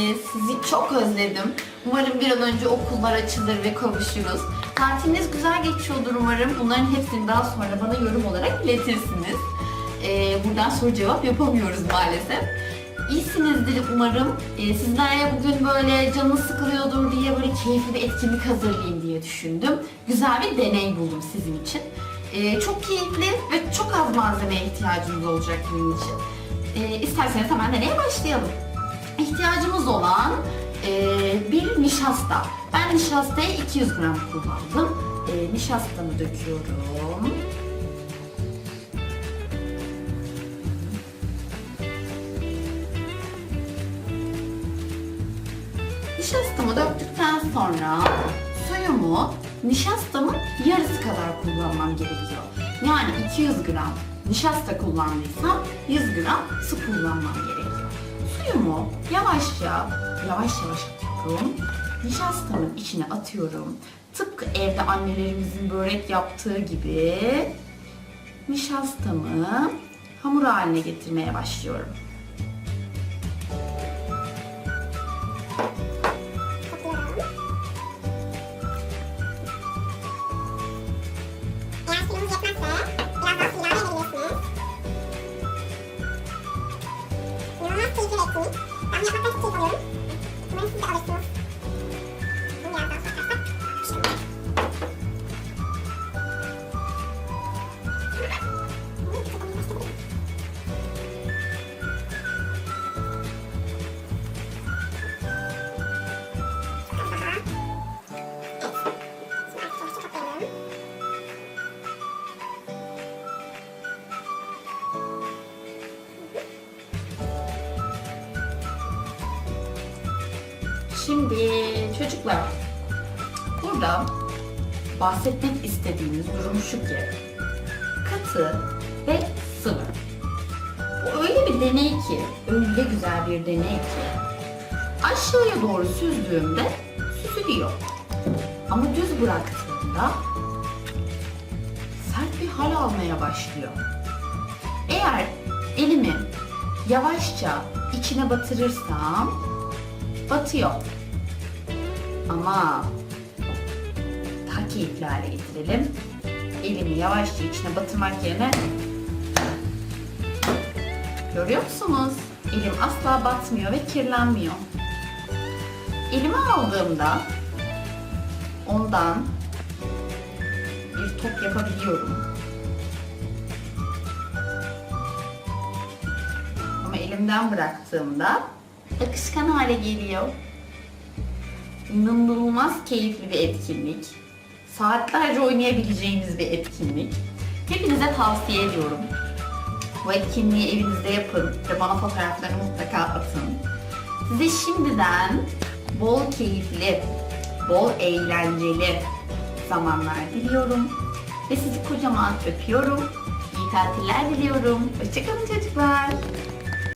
geldiniz. Sizi çok özledim. Umarım bir an önce okullar açılır ve kavuşuruz. Tatiliniz güzel geçiyordur umarım. Bunların hepsini daha sonra bana yorum olarak iletirsiniz. Ee, buradan soru cevap yapamıyoruz maalesef. İyisinizdir umarım. Ee, sizlerle bugün böyle canınız sıkılıyordur diye böyle keyifli bir etkinlik hazırlayayım diye düşündüm. Güzel bir deney buldum sizin için. Ee, çok keyifli ve çok az malzemeye ihtiyacımız olacak bunun için. Ee, isterseniz hemen deneye başlayalım. İhtiyacımız olan e, bir nişasta. Ben nişastayı 200 gram kullandım. E, nişastamı döküyorum. Nişastamı döktükten sonra suyumu nişastamın yarısı kadar kullanmam gerekiyor. Yani 200 gram nişasta kullandıysam 100 gram su kullanmam gerekiyor. Suyumu yavaşça, yavaş yavaş atıyorum. Nişastamın içine atıyorum. Tıpkı evde annelerimizin börek yaptığı gibi nişastamı hamur haline getirmeye başlıyorum. İnanılmaz keyifli bir etkinlik. Ben bunu yapmaktan çok keyif alıyorum. Şimdi çocuklar burada bahsetmek istediğimiz durum şu ki katı ve sıvı. Bu öyle bir deney ki, öyle güzel bir deney ki aşağıya doğru süzdüğümde süzülüyor. Ama düz bıraktığımda sert bir hal almaya başlıyor. Eğer elimi yavaşça içine batırırsam batıyor. Ama daha keyifli hale getirelim. Elimi yavaşça içine batırmak yerine Görüyor musunuz? Elim asla batmıyor ve kirlenmiyor. Elime aldığımda ondan bir top yapabiliyorum. Ama elimden bıraktığımda akışkan hale geliyor. İnanılmaz keyifli bir etkinlik. Saatlerce oynayabileceğiniz bir etkinlik. Hepinize tavsiye ediyorum. Bu etkinliği evinizde yapın ve bana fotoğraflarını mutlaka atın. Size şimdiden bol keyifli, bol eğlenceli zamanlar diliyorum. Ve sizi kocaman öpüyorum. İyi tatiller diliyorum. Hoşçakalın çocuklar.